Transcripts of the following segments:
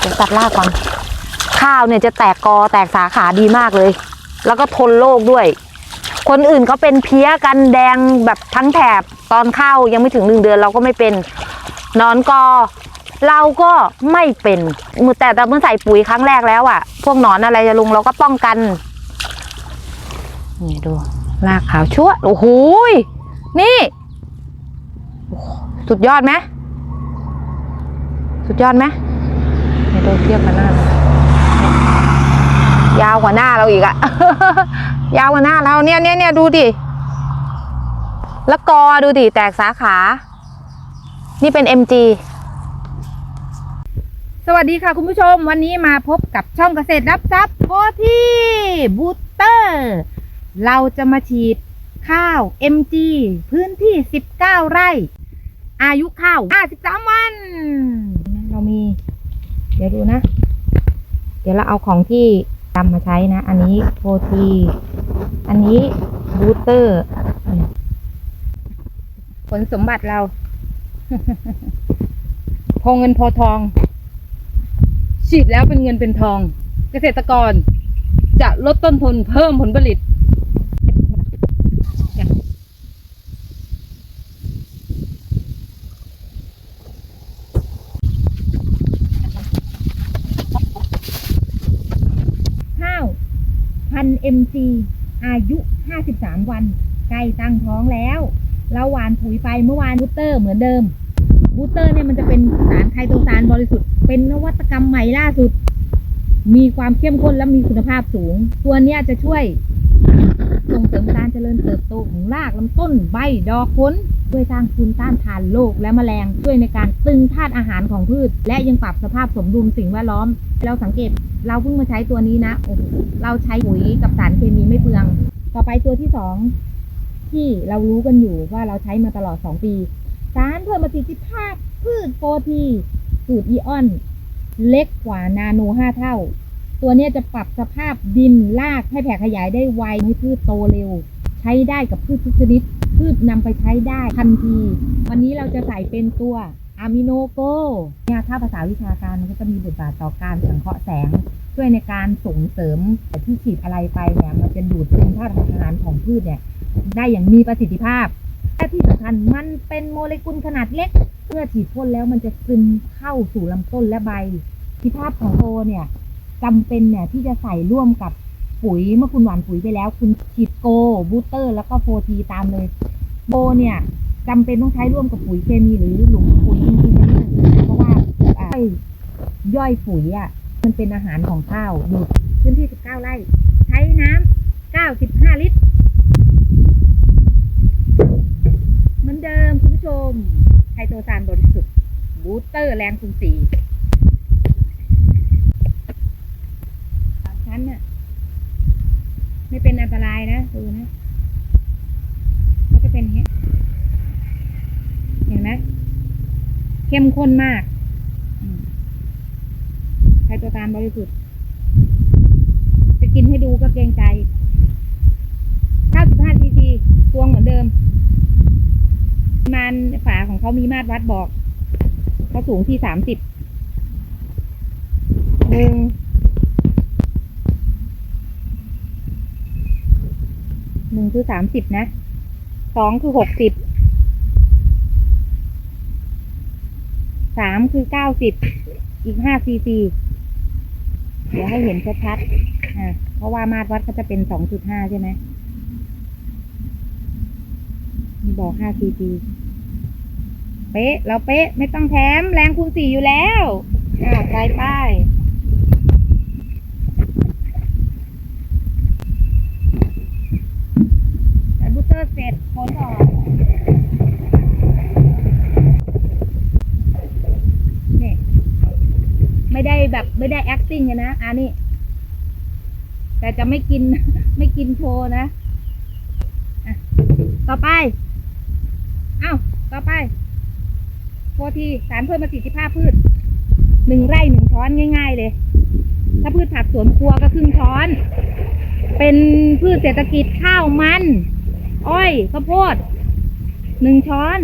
เดี๋ยวตัดรากก่อน ข้าวเนี่ยจะแตกกอแตกสาขาดีมากเลย แล้วก็ทนโรคด้วย คนอื่นเขาเป็นเพี้ยกันแดงแบบทั้งแถบตอนข้าวยังไม่ถึงหนึ่งเดือนเราก็ไม่เป็นนอนกอเราก็ไม่เป็นมือแต่แต่เมื่อใส่ปุ๋ยครั้งแรกแล้วอะ่ะ พวกหนอนอะไรจะลงเราก็ป้องกัน นี่ดูรากขาวชั่วโอ้โหนี่ สุดยอดไหมสุดยอดไหม ดูเทียบกันหน้า ยาวกว่าหน้าเราอีกอะยาวกว่าหน้าเราเนี่ยเนี่ยเนี่ยดูดิ แล้วกอดูดิ แตกสาขา นี่เป็น MG สวัสดีค่ะคุณผู้ชม วันนี้มาพบกับช่องเกษตรรับทรัพย์โพที่บูสเตอร์ เราจะมาฉีดข้าว MG พื้นที่ 19 ไร่ อายุข้าว 53 วัน เรามี ดี๋ยวดูนะ เดี๋ยวเราเอาของที่จำมาใช้นะ อันนี้โพทีอันนี้บูสเตอร์ผลสมบัติเราพอเงินพอทอง ฉีดแล้วเป็นเงินเป็นทอง เกษตรกรจะลดต้นทุนเพิ่มผลผลิต ข้าว พันเอ็มซีอายุ 53 วัน ใกล้ตั้งท้องแล้ว เราหวานปุ๋ยไปเมื่อวานบูสเตอร์เหมือนเดิม บูสเตอร์เนี่ยมันจะเป็นสารไคโตซานบริสุทธิ์ เป็นนวัตกรรมใหม่ล่าสุด มีความเข้มข้นและมีคุณภาพสูง ตัวเนี้ยจะช่วยส่งเสริมการเจริญเติบโตของรากลำต้นใบดอกผลช่วยสร้างภูมิต้านทานโรคและแมลงช่วยในการตึงธาตุอาหารของพืช และยังปรับสภาพสมดุลสิ่งแวดล้อม เราสังเกต เราเพิ่งมาใช้ตัวนี้นะโอ้โหเราใช้ปุ๋ยกับสารเคมีไม่เปลือง ต่อไปตัวที่สองที่เรารู้กันอยู่ว่าเราใช้มาตลอด2ปี สารเพิ่มประสิทธิภาพพืชโฟทีสูตรอีออน เล็กกว่านาโน5เท่า ตัวนี้จะปรับสภาพดินรากให้แผ่ขยายได้ไวให้พืชโตเร็ว ใช้ได้กับพืชทุกชนิด พืชนำไปใช้ได้ทันที วันนี้เราจะใส่เป็นตัว อะมิโนโกเนี่ยถ้าภาษาวิชาการมันก็จะมีบทบาทต่อการสังเคราะห์แสง ช่วยในการส่งเสริมแต่ที่ฉีดอะไรไปเนี่ยมันจะดูดซึมธาตุอาหารของพืชเนี่ยได้อย่างมีประสิทธิภาพและที่สำคัญมันเป็นโมเลกุลขนาดเล็ก เมื่อฉีดพ่นแล้วมันจะซึมเข้าสู่ลำต้นและใบที่ภาพของโตเนี่ยจำเป็นเนี่ยที่จะใส่ร่วมกับปุ๋ยเมื่อคุณหว่านปุ๋ยไปแล้ว คุณฉีดโกบูสเตอร์ แล้วก็โฟทีตามเลยโกเนี่ย จำเป็นต้องใช้ร่วมกับปุ๋ยเคมีหรือหลุมปุ๋ยจริงๆเพราะว่าอ่าย่อยปุ๋ยอะมันเป็นอาหารของข้าวดูพื้นที่ 19 ไร่ ใช้น้ำ95 ลิตร เหมือนเดิมคุณผู้ชมไคโตซานบริสุทธิ์ บูสเตอร์แรงคูณสี่สามชั้นน่ะ ไม่เป็นอันตรายนะ ดูนะก็จะเป็นอย่างนี้ยเห็นไหม เข้มข้นมากอืมไคโตานบริสุทธิ์ จะกินให้ดูก็เกรงใจ 95ซีซีตวงเหมือนเดิมประมาณฝาของเขามีมาตรวัดบอก เขาสูงที่สามสิบหนึ่งหนึ่งคือสามสิบนะ สองคือหกสิบ สามคือเก้าสิบอีกห้าซีซีเดี๋ยวให้เห็นชัดๆอ่าเพราะว่ามาตรวัดเขาจะเป็นสองจุดห้าใช่ไหมมีบอกห้าซีซีเป๊ะ เราเป๊ะ ไม่ต้องแถมแรงคูณสี่อยู่แล้วอ้าวใส่ป้ายใส่บูสเตอร์เสร็จโคนออกนี่ไม่ได้แบบ ไม่ได้ acting กันนะอันนี้ แต่จะไม่กิน ไม่กินโชว์นะะต่อไป เอ้า ต่อไปโฟทีสารเพิ่มประสิทธิภาพพืชหนึ่งไร่หนึ่งช้อนง่าย ๆ เลย ถ้าพืชผักสวนครัวก็ครึ่งช้อน เป็นพืชเศรษฐกิจข้าวมัน อ้อยข้าวโพดหนึ่งช้อน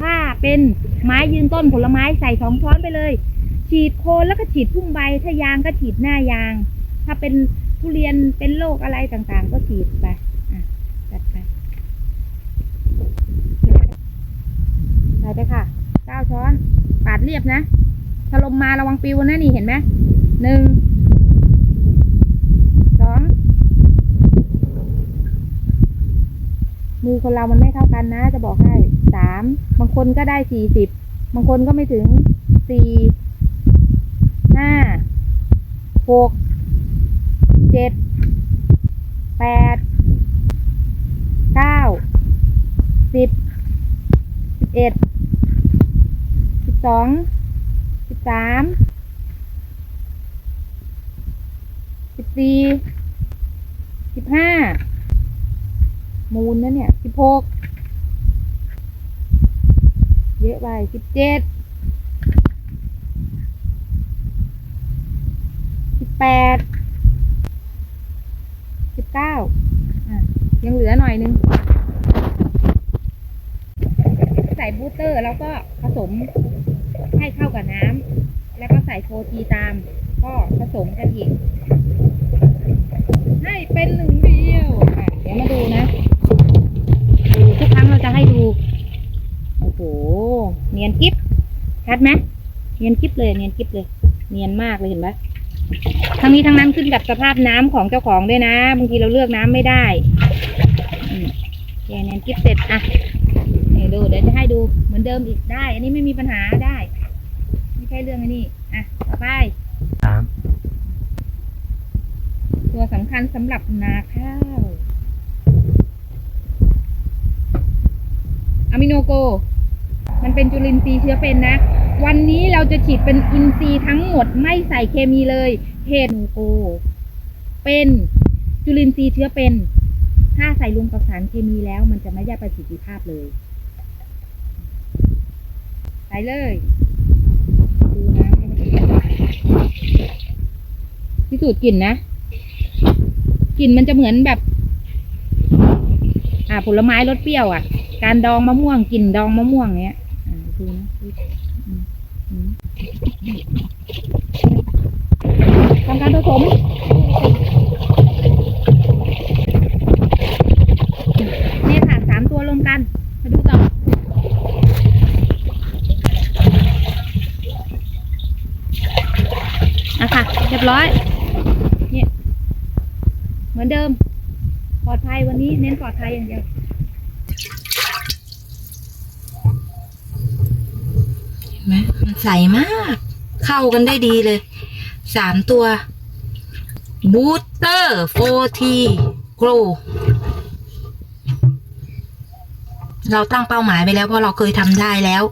ถ้าเป็นไม้ยืนต้นผลไม้ใส่สองช้อนไปเลย ฉีดโคนแล้วก็ฉีดพุ่มใบ ถ้ายางก็ฉีดหน้ายาง ถ้าเป็นทุเรียนเป็นโรคอะไรต่างๆ ก็ฉีดไปจัดไปใส่ไปค่ะเก้าช้อน ปาดเรียบนะถ้าลมมาระวังปิวนะนี่เห็นไหมหนึ่งสองมือคนเรามันไม่เท่ากันนะ จะบอกให้สามบางคนก็ได้สี่สิบบางคนก็ไม่ถึงสี่ ห้าหกเจ็ดแปดเก้าสิบสิบเอ็ดสิบสองสิบสามสิบสี่สิบห้ามูลนะเนี่ยสิบหกเยอะไปสิบเจ็ดสิบ แปดสิบเก้ายังเหลือหน่อยนึง ใส่บูสเตอร์แล้วก็ผสมให้เข้ากับน้ำแล้วก็ใส่โฟทีตาม ก็ผสมกันอีกให้เป็นหนึ่งเดียวเดี๋ยวมาดูนะ ดูทุกครั้งเราจะให้ดู โอ้โห เนียนกิ๊บชัดไหมเนียนกิ๊บเลย เนียนกิ๊บเลย เนียนมากเลยเห็นไหม ทั้งนี้ทั้งนั้นขึ้นกับสภาพน้ำของเจ้าของด้วยนะบางทีเราเลือกน้ำไม่ได้อืมโอเคเนียนกิ๊บเสร็จอะนี่ดูเดี๋ยวจะให้ดูเหมือนเดิมอีกได้ อันนี้ไม่มีปัญหาได้ ไม่ใช่เรื่องอันนี้อะต่อไปสามตัวสำคัญสำหรับนาข้าวอะมิโนโก มันเป็นจุลินทรีย์เชื้อเป็นนะ วันนี้เราจะฉีดเป็นอินทรีทั้งหมดไม่ใส่เคมีเลยเฮดโนโกเป็นจุลินทรีย์เชื้อเป็น ถ้าใส่รวมกับสารเคมีแล้ว มันจะไม่ได้ประสิทธิภาพเลย ใส่เลยดูนะพิสูจน์กลิ่นนะกลิ่นมันจะเหมือนแบบ อ่าผลไม้รสเปรี้ยวอะ การดองมะม่วงกลิ่นดองมะม่วงเนี้ย อ่าดูนะอืมอืมทำ การผสมเนี่ยค่ะสามตัวรวมกัน มาดูต่ออะค่ะ เรียบร้อย เนี่ย เหมือนเดิม ปลอดภัยวันนี้เน้นปลอดภัยอย่างเดียวเห็นไหมมันใสมาก เข้ากันได้ดีเลย สามตัว บูเตอร์โฟทีโกรเราตั้งเป้าหมายไปแล้วเพราะเราเคยทำได้แล้ว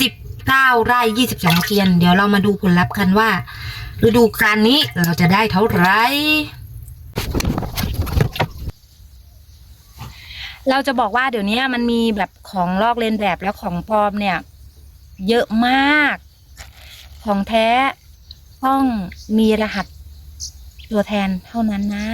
สิบเก้าไร่ยี่สิบสองเทียน เดี๋ยวเรามาดูผลลัพธ์กันว่า ฤดูกาลนี้เราจะได้เท่าไหร่เราจะบอกว่าเดี๋ยวนี้มันมีแบบของลอกเลียนแบบแล้วของปลอมเนี่ย เยอะมาก ของแท้ต้องมีรหัส ตัวแทนเท่านั้นนะ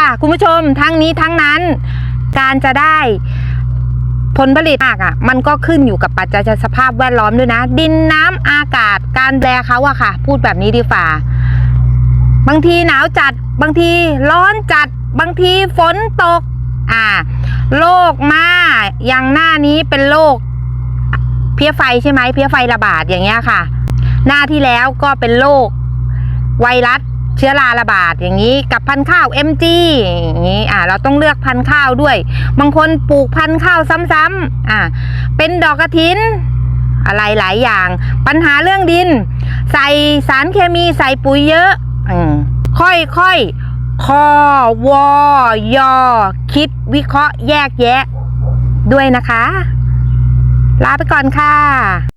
ค่ะ คุณผู้ชมทั้งนี้ทั้งนั้น การจะได้ผลผลิตมากอะ่ะ มันก็ขึ้นอยู่กับปัจจัยสภาพแวดล้อมด้วยนะ ดินน้ำอากาศ การแบเขาอะค่ะ พูดแบบนี้ดีฝ่า บางทีหนาวจัด บางทีร้อนจัด บางทีฝนตก อ่าโรคมาอย่างหน้านี้เป็นโรคเพี้ยไฟใช่ไหมเพี้ยไฟระบาดอย่างเงี้ยค่ะ หน้าที่แล้วก็เป็นโรคไวรัส เชื้อราระบาดอย่างนี้กับพันธุ์ข้าว MG อย่างนี้อ่าเราต้องเลือกพันธุ์ข้าวด้วย บางคนปลูกพันธุ์ข้าวซ้ำๆอ่าเป็นดอกกระถินอะไรหลายอย่าง ปัญหาเรื่องดิน ใส่สารเคมีใส่ปุ๋ยเยอะอมค่อยคอวอยอ คิดวิเคราะห์แยกแยะด้วยนะคะ ลาไปก่อนค่ะ